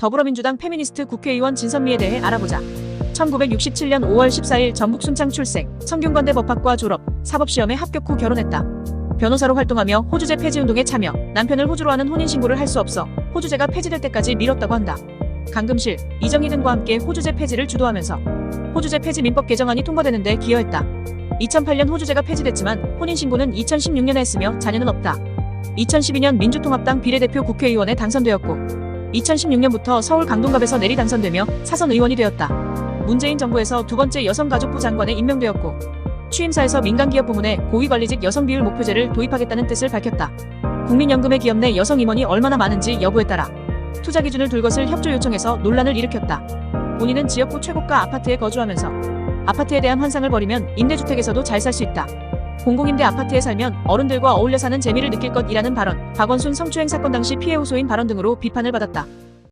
더불어민주당 페미니스트 국회의원 진선미에 대해 알아보자. 1967년 5월 14일 전북 순창 출생, 성균관대 법학과 졸업, 사법시험에 합격 후 결혼했다. 변호사로 활동하며 호주제 폐지운동에 참여, 남편을 호주로 하는 혼인신고를 할 수 없어 호주제가 폐지될 때까지 미뤘다고 한다. 강금실, 이정희 등과 함께 호주제 폐지를 주도하면서 호주제 폐지 민법 개정안이 통과되는데 기여했다. 2008년 호주제가 폐지됐지만 혼인신고는 2016년에 했으며 자녀는 없다. 2012년 민주통합당 비례대표 국회의원에 당선되었고 2016년부터 서울 강동갑에서 내리 당선되며 사선 의원이 되었다. 문재인 정부에서 두 번째 여성가족부 장관에 임명되었고 취임사에서 민간기업 부문에 고위관리직 여성 비율 목표제를 도입하겠다는 뜻을 밝혔다. 국민연금의 기업 내 여성 임원이 얼마나 많은지 여부에 따라 투자 기준을 둘 것을 협조 요청해서 논란을 일으켰다. 본인은 지역구 최고가 아파트에 거주하면서 아파트에 대한 환상을 버리면 임대주택에서도 잘 살 수 있다. 공공임대 아파트에 살면 어른들과 어울려 사는 재미를 느낄 것이라는 발언, 박원순 성추행 사건 당시 피해 호소인 발언 등으로 비판을 받았다.